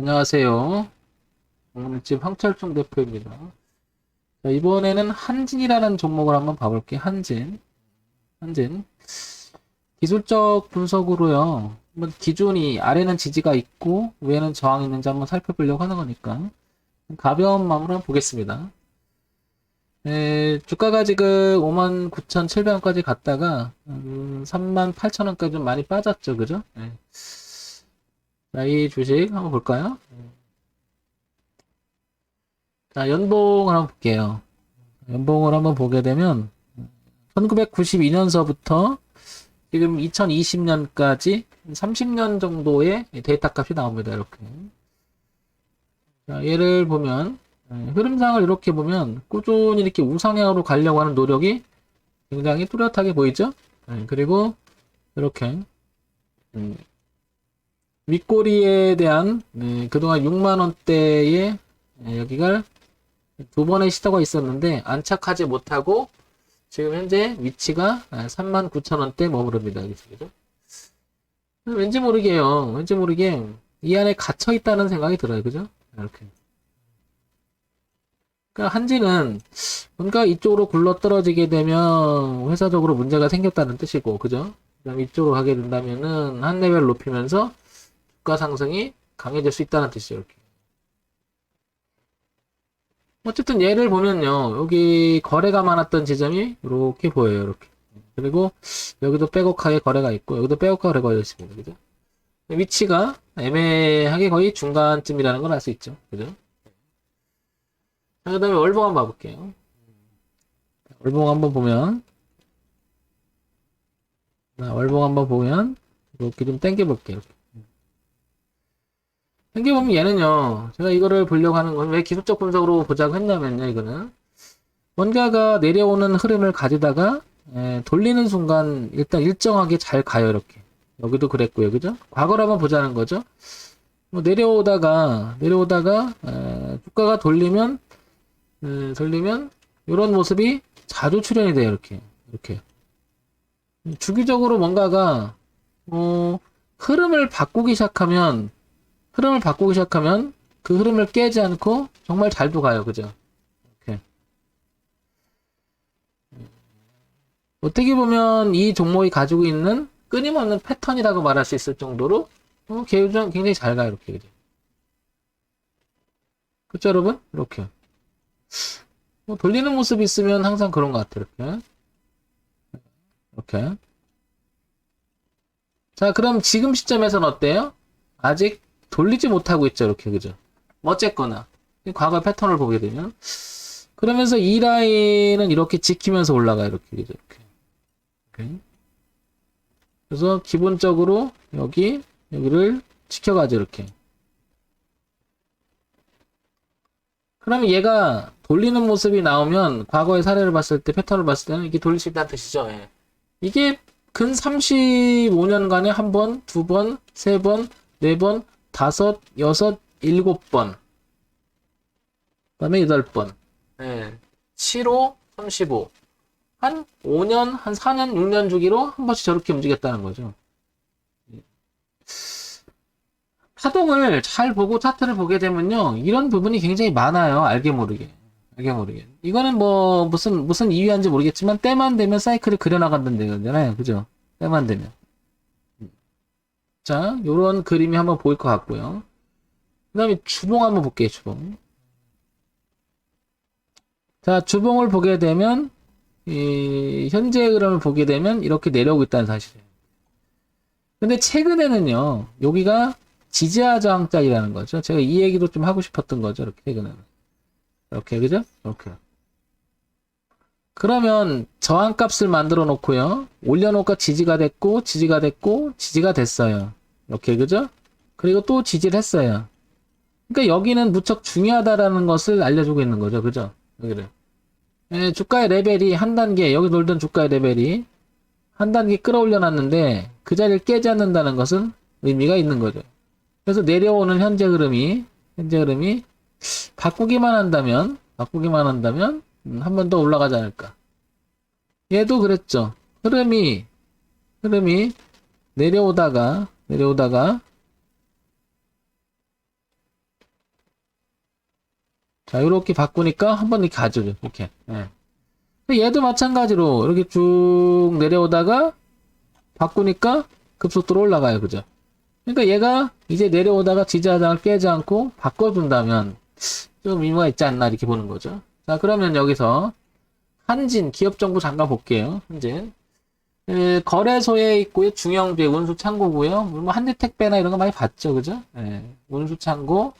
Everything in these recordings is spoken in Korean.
안녕하세요. 오늘집 황철중 대표입니다. 자, 이번에는 한진이라는 종목을 한번 봐볼게요. 한진. 한진. 기술적 분석으로요. 한번 기준이 아래는 지지가 있고 위에는 저항이 있는지 한번 살펴보려고 하는 거니까 가벼운 마음으로 한번 보겠습니다. 에, 주가가 지금 59,700원까지 갔다가 음, 38,000원까지 좀 많이 빠졌죠. 그죠? 네. 자, 이 주식 한번 볼까요? 자, 연봉을 한번 볼게요. 연봉을 한번 보게 되면 1992년서부터 지금 2020년까지 30년 정도의 데이터 값이 나옵니다. 이렇게. 자, 얘를 보면 예, 흐름상을 이렇게 보면 꾸준히 이렇게 우상향으로 가려고 하는 노력이 굉장히 뚜렷하게 보이죠? 예, 그리고 이렇게 음, 윗꼬리에 대한 네, 그동안 6만 원대의 예, 여기가 두 번의 시도가 있었는데 안착하지 못하고 지금 현재 위치가 3만 9천 원대 머무릅니다. 그죠? 왠지 모르게요. 왠지 모르게 이 안에 갇혀 있다는 생각이 들어요. 그죠? 이렇게. 그러니까 한지는 뭔가 이쪽으로 굴러 떨어지게 되면 회사적으로 문제가 생겼다는 뜻이고, 그죠? 그다음 이쪽으로 가게 된다면은 한 레벨 높이면서 주가 상승이 강해질 수 있다는 뜻이죠. 이렇게. 어쨌든 얘를 보면요. 여기 거래가 많았던 지점이 이렇게 보여요. 이렇게. 그리고 여기도 빼곡하게 거래가 있고 여기도 빼곡하게 거래가 있습니다. 그죠? 위치가 애매하게 거의 중간쯤이라는 걸 알 수 있죠. 그죠? 자, 그 다음에 월봉 한번 봐볼게요. 월봉 한번 보면 자, 월봉 한번 보면 이렇게 좀 당겨볼게요. 이렇게. 당겨보면 얘는요, 제가 이거를 보려고 하는 건 왜 기술적 분석으로 보자고 했냐면요, 이거는. 뭔가가 내려오는 흐름을 가지다가, 에, 돌리는 순간 일단 일정하게 잘 가요, 이렇게. 여기도 그랬고요, 그죠? 과거를 한번 보자는 거죠. 뭐 내려오다가, 내려오다가, 에, 주가가 돌리면, 에, 돌리면, 이런 모습이 자주 출현이 돼요, 이렇게. 이렇게. 주기적으로 뭔가가, 어, 흐름을 바꾸기 시작하면, 흐름을 바꾸기 시작하면 그 흐름을 깨지 않고 정말 잘도 가요. 그죠? 이렇게. 어떻게 보면 이 종목이 가지고 있는 끊임없는 패턴이라고 말할 수 있을 정도로 어, 개요정 굉장히 잘 가요. 이렇게. 그죠? 그죠, 여러분? 이렇게. 뭐 돌리는 모습이 있으면 항상 그런 것 같아요. 이렇게. 이렇게. 자, 그럼 지금 시점에서는 어때요? 아직 돌리지 못하고 있죠. 이렇게 그죠? 어쨌거나 과거 패턴을 보게 되면 그러면서 이 라인은 이렇게 지키면서 올라가요. 이렇게 그죠? 이렇게. 그래서 기본적으로 여기 여기를 지켜가죠. 이렇게. 그러면 얘가 돌리는 모습이 나오면 과거의 사례를 봤을 때 패턴을 봤을 때는 이게 돌릴 수 있다는 뜻이죠. 예. 이게 근 35년간에 한 번, 두 번, 세 번, 네 번, 다섯, 여섯, 일곱 번. 그 다음에 여덟 번. 예. 7호, 35. 한 5년, 한 4년, 6년 주기로 한 번씩 저렇게 움직였다는 거죠. 파동을 잘 보고 차트를 보게 되면요. 이런 부분이 굉장히 많아요. 알게 모르게. 알게 모르게. 이거는 뭐, 무슨, 무슨 이유인지 모르겠지만, 때만 되면 사이클을 그려나간다는 얘기잖아요. 그죠? 때만 되면. 자, 요런 그림이 한번 보일 것 같고요. 그 다음에 주봉 한번 볼게요, 주봉. 자, 주봉을 보게 되면, 이, 현재 흐름을 보게 되면, 이렇게 내려오고 있다는 사실이에요. 근데 최근에는요, 여기가 지지하 저항짝이라는 거죠. 제가 이 얘기도 좀 하고 싶었던 거죠, 이렇게, 최근에는. 이렇게, 그죠? 이렇게. 그러면 저항값을 만들어 놓고요. 올려놓고 지지가 됐고, 지지가 됐고, 지지가 됐어요. 이렇게, 그죠? 그리고 또 지지를 했어요. 그러니까 여기는 무척 중요하다라는 것을 알려주고 있는 거죠. 그죠? 여기를. 예, 주가의 레벨이 한 단계, 여기 놀던 주가의 레벨이 한 단계 끌어올려 놨는데, 그 자리를 깨지 않는다는 것은 의미가 있는 거죠. 그래서 내려오는 현재 흐름이, 현재 흐름이 바꾸기만 한다면, 바꾸기만 한다면, 음, 한번 더 올라가지 않을까. 얘도 그랬죠. 흐름이, 흐름이 내려오다가, 내려오다가, 자, 이렇게 바꾸니까 한번 이렇게 가죠. 이렇게. 예. 얘도 마찬가지로 이렇게 쭉 내려오다가 바꾸니까 급속도로 올라가요. 그죠? 그러니까 얘가 이제 내려오다가 지지하장을 깨지 않고 바꿔준다면 좀 의미가 있지 않나 이렇게 보는 거죠. 자, 그러면 여기서 한진 기업정보 잠깐 볼게요. 한진. 에, 거래소에 있고요. 중형제 운수 창고고요. 뭐 한대 택배나 이런 거 많이 봤죠. 그죠? 예, 운수 창고.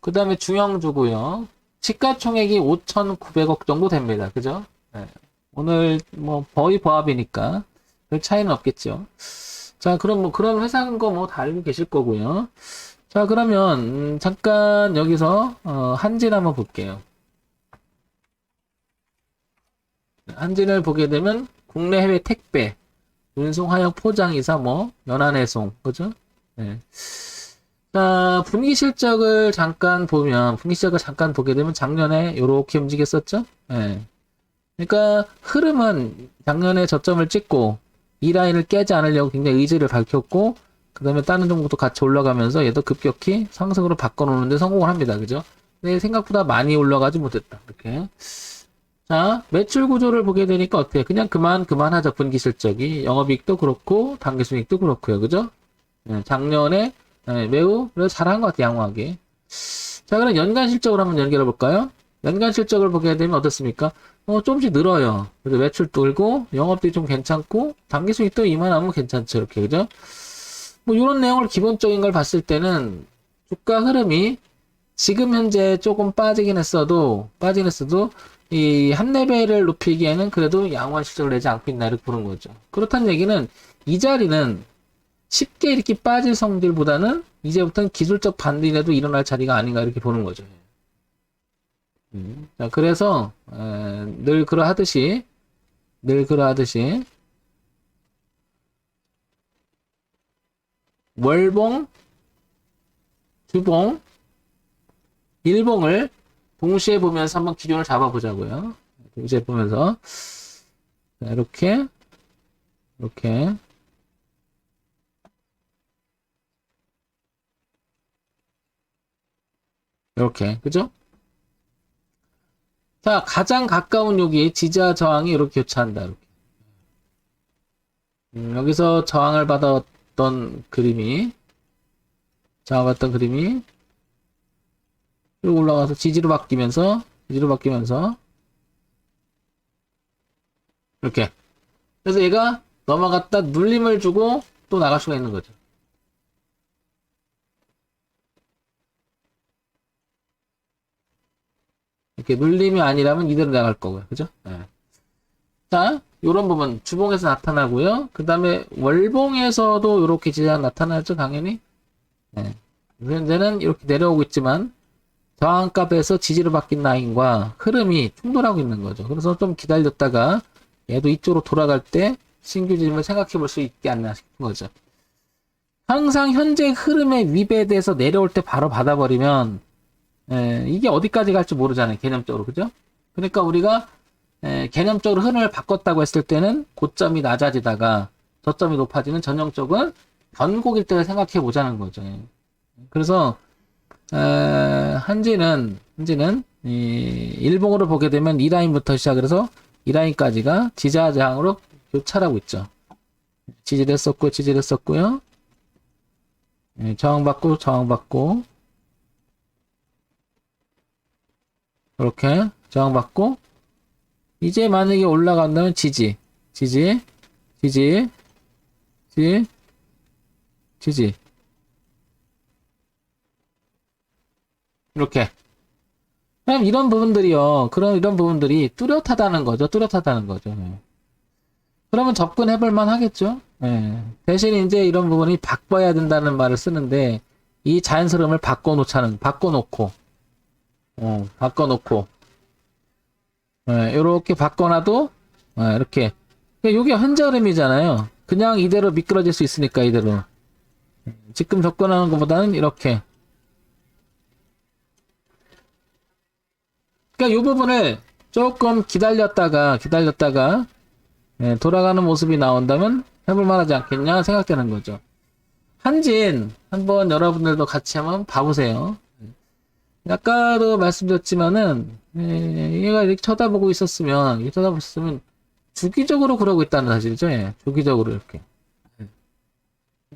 그 다음에 중형주고요. 시가 총액이 5,900억 정도 됩니다. 그죠? 예, 오늘 뭐 거의 보합이니까 별 차이는 없겠죠. 자, 그럼 뭐 그런 회사인 거 뭐 다 알고 계실 거고요. 자, 그러면 음, 잠깐 여기서 어, 한진 한번 볼게요. 한진을 보게 되면 국내 해외 택배, 운송, 하역, 포장, 이사, 뭐 연안 해송, 그죠? 네. 자, 분기 실적을 잠깐 보면 분기 실적을 잠깐 보게 되면 작년에 이렇게 움직였었죠? 네. 그러니까 흐름은 작년에 저점을 찍고 이 라인을 깨지 않으려고 굉장히 의지를 밝혔고 그 다음에 다른 종목도 같이 올라가면서 얘도 급격히 상승으로 바꿔놓는데 성공을 합니다. 그죠? 근데 생각보다 많이 올라가지 못했다. 이렇게. 자, 매출 구조를 보게 되니까 어때요? 그냥 그만, 그만하죠. 분기 실적이. 영업이익도 그렇고, 당기순이익도 그렇고요. 그죠? 예, 작년에 예, 매우 잘한 것 같아요. 양호하게. 자, 그럼 연간 실적을 한번 연결해 볼까요? 연간 실적을 보게 되면 어떻습니까? 어, 조금씩 늘어요. 그래서 매출도 늘고, 영업도 좀 괜찮고, 당기순이익도 이만하면 괜찮죠. 이렇게. 그죠? 뭐, 이런 내용을 기본적인 걸 봤을 때는, 주가 흐름이 지금 현재 조금 빠지긴 했어도, 빠지긴 했어도, 이 한 레벨을 높이기에는 그래도 양호한 실적을 내지 않고 있나 이렇게 보는 거죠. 그렇다는 얘기는 이 자리는 쉽게 이렇게 빠질 성질보다는 이제부터는 기술적 반등이라도 일어날 자리가 아닌가 이렇게 보는 거죠. 음. 자, 그래서 에, 늘 그러하듯이 늘 그러하듯이 월봉, 주봉, 일봉을 동시에 보면서 한번 기준을 잡아보자고요. 동시에 보면서. 자, 이렇게. 이렇게. 이렇게. 그죠? 자 가장 가까운 여기 지지와 저항이 이렇게 교차한다 이렇게. 음, 여기서 저항을 받았던 그림이 저항받던 그림이 그리고 올라가서 지지로 바뀌면서 지지로 바뀌면서 이렇게 그래서 얘가 넘어갔다 눌림을 주고 또 나갈 수가 있는 거죠. 이렇게 눌림이 아니라면 이대로 나갈 거고요. 그죠? 네. 자, 요런 부분 주봉에서 나타나고요. 그 다음에 월봉에서도 이렇게 지지가 나타나죠. 당연히. 네. 현재는 이렇게 내려오고 있지만 저항값에서 지지로 바뀐 라인과 흐름이 충돌하고 있는 거죠. 그래서 좀 기다렸다가 얘도 이쪽으로 돌아갈 때 신규 지점을 생각해 볼 수 있지 않나 싶은 거죠. 항상 현재 흐름의 위배돼서 내려올 때 바로 받아버리면 에, 이게 어디까지 갈지 모르잖아요. 개념적으로 그죠? 그러니까 우리가 에, 개념적으로 흐름을 바꿨다고 했을 때는 고점이 낮아지다가 저점이 높아지는 전형적은 변곡일 때를 생각해 보자는 거죠. 그래서 에, 한지는 한지는 이 일봉으로 보게 되면 이 라인부터 시작해서 이 라인까지가 저항으로 교차하고 있죠. 지지를 했었고 지지를 했었고요. 예, 저항받고 저항받고 이렇게 저항받고 이제 만약에 올라간다면 지지 지지 지지 지지 지지 이렇게 그럼 이런 부분들이요. 그런 이런 부분들이 뚜렷하다는 거죠. 뚜렷하다는 거죠. 예. 그러면 접근해볼 만 하겠죠. 예. 대신 이제 이런 부분이 바꿔야 된다는 말을 쓰는데 이 자연스러움을 바꿔놓자는 바꿔놓고 어, 바꿔놓고 예, 이렇게 바꿔놔도 예, 이렇게 이게 현재 흐름이잖아요. 그냥 이대로 미끄러질 수 있으니까 이대로 지금 접근하는 것보다는 이렇게 그러니까 이 부분을 조금 기다렸다가 기다렸다가 예, 돌아가는 모습이 나온다면 해볼 만 하지 않겠냐 생각되는 거죠. 한진 한번 여러분들도 같이 한번 봐보세요. 아까도 말씀드렸지만은 예, 얘가 이렇게 쳐다보고 있었으면 이렇게 쳐다보고 있었으면 주기적으로 그러고 있다는 사실이죠. 예, 주기적으로 이렇게. 예.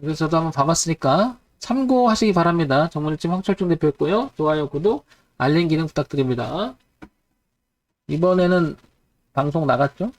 그래서 저도 한번 봐봤으니까 참고하시기 바랍니다. 정문일집 황철중 대표였고요. 좋아요, 구독, 알림 기능 부탁드립니다. 이번에는 방송 나갔죠?